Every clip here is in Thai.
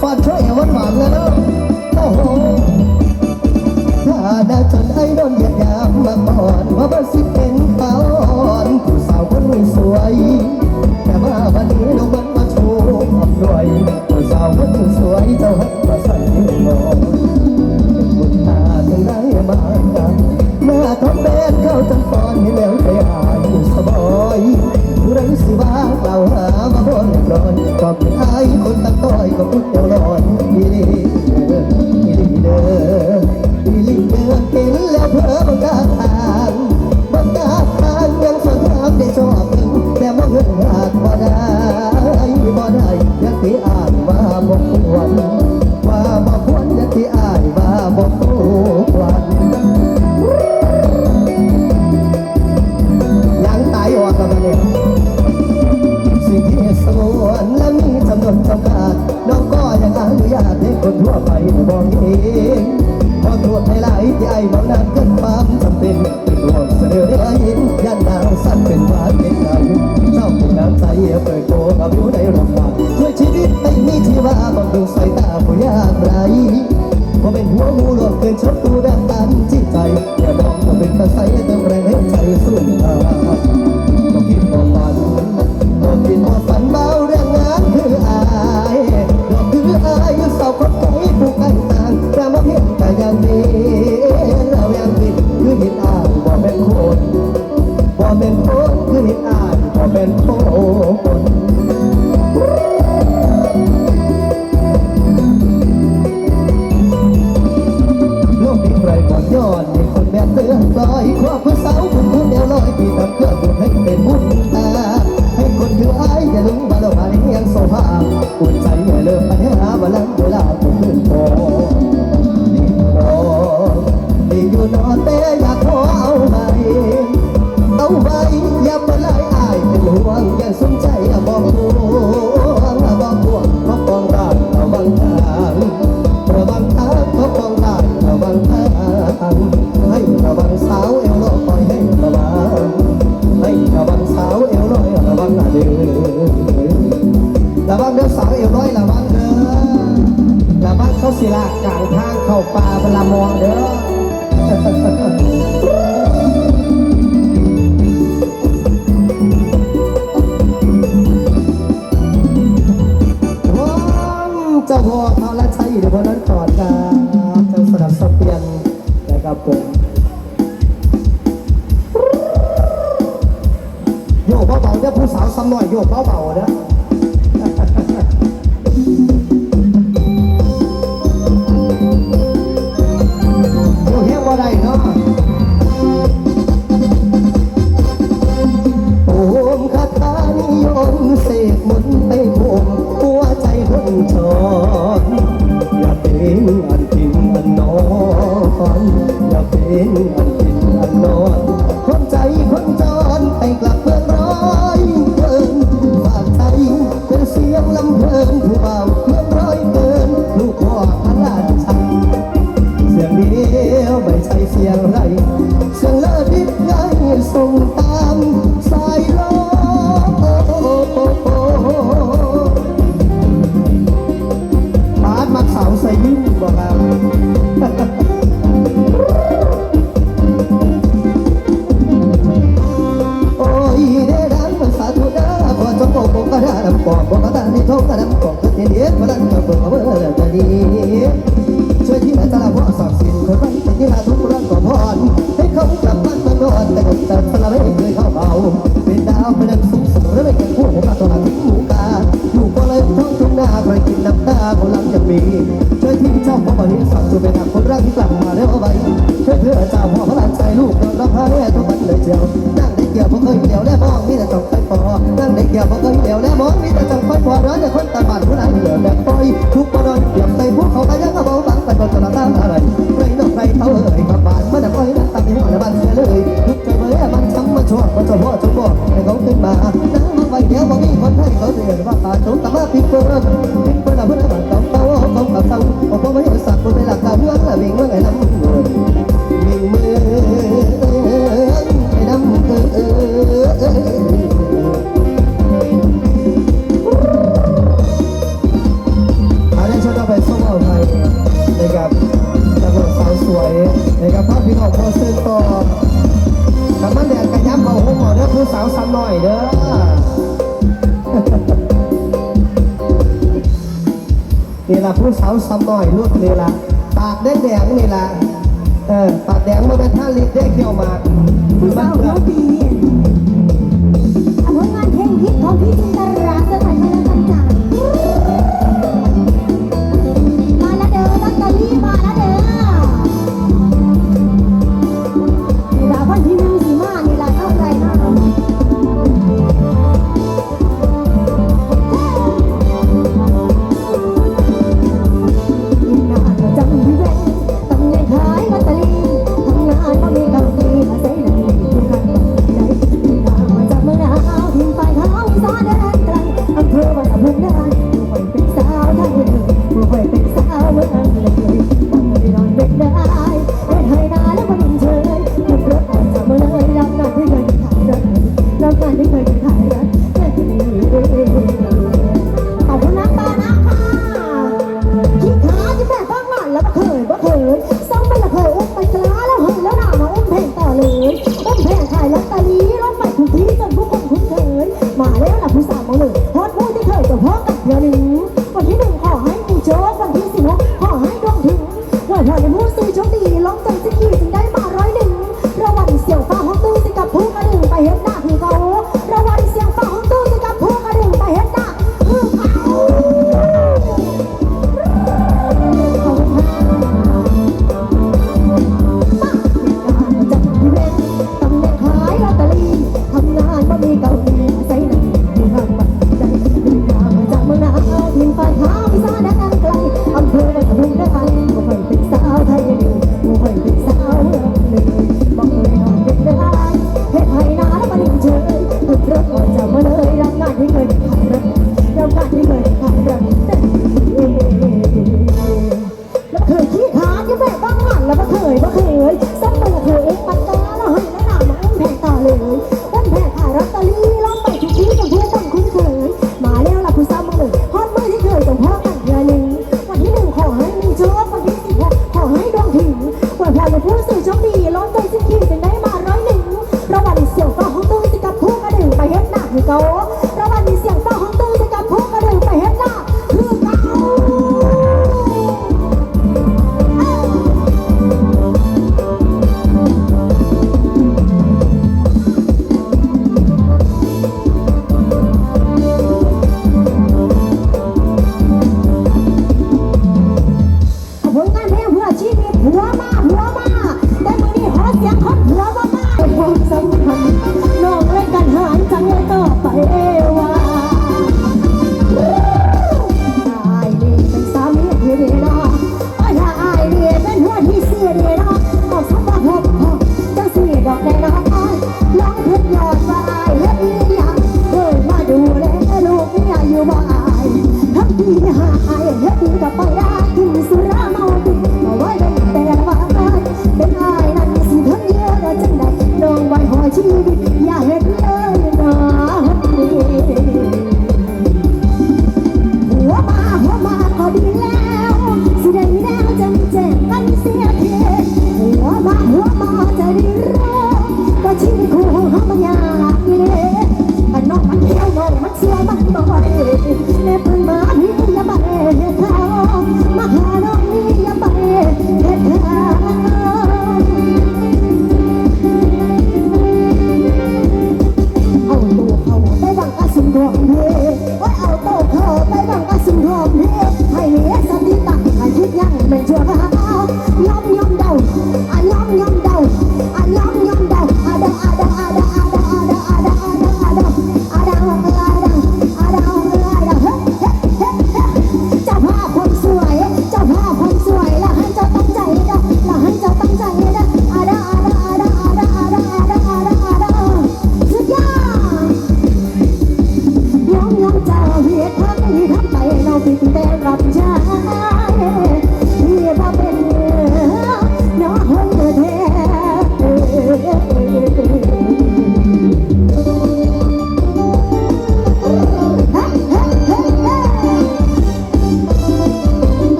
fuck คนตั้งต้อยก็พูดเดียวลอย บ่เป็นหัวหมูหรอกเป็นศัตรูกัน อย่ามาไล่อายเป็นห่วงอย่าสนใจ บอกบอกมาตั้งให้ทุกตะดำบอกเตี้ยเตี้ยมาตั้งกับบอกเบอร์จะดีช่วยที่ไหนตาพ่อสอบสินคนไร้ที่ลาทุกเรื่องก่อนรให้เขากลับบ้านมาโดนแต่กับแต่สลาไม่เคยเข้าเบาเป็นดาวเป็นดังสุขสูงและไม่เก่งพูดผมมาตัวหลังหูกาอยู่ก็เลยท้องทุ่งนาใครกินน้ำตาคนหลังจะมีช่วยที่เจ้าของบริสุทสั่ช่วยเป็นคนรักที่กลับมาแล้วเอาไว้ช่วยเพื่อเจ้าพ่อพลังใจลูกโดนรับพาแม่ทุกวันเลยเจียว นี่ละผู้สาวซ้ำหน่อยรูดนี่ละปากแดงแดงนี่ละเออปากแดงมาเป็นท่าลิดได้เกี่ยวมาผู้สาวหัวปีอันผลงานเพลงฮิตของพี่จินตราสถานี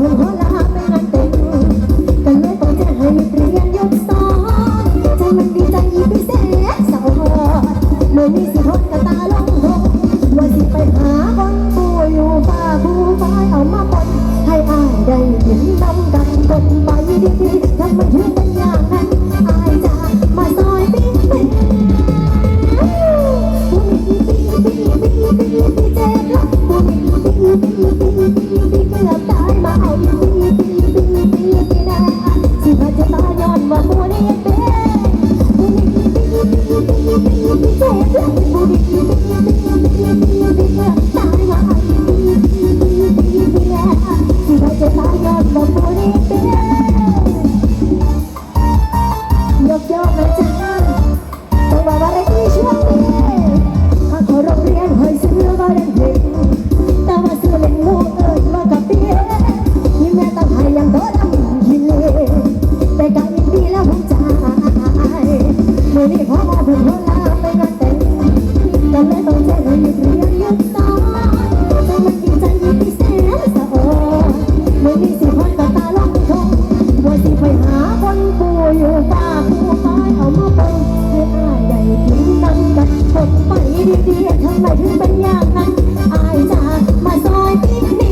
ভুল สิไปหาคนป่วยฝ้าผู้ตายเอามาปนให้อายใดญ่ถึงนั่งกัดผลไปดีๆทำไมถึงเป็นอย่างนั้นอายจ้ามาซอยปีนี้ปี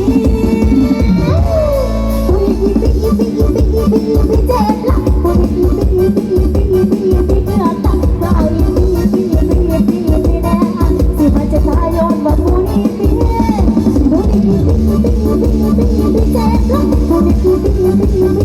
ยปิ๊ปิ๊กปิ๊กปิ๊กปีปิ๊เจ็บละปุปิ๊กปิ๊กปิ๊กปิ๊กปิ๊กปิ๊กเลือดตักก็เอาอีปีปิ๊กปิ๊กปีแน่อันสิมาจะทายอนว่าปูนี้ปิ๊กปุปิ๊กปิ๊กปิ๊กปิ๊กปีเจ็บละปุปีนีปิ๊กปิ๊ก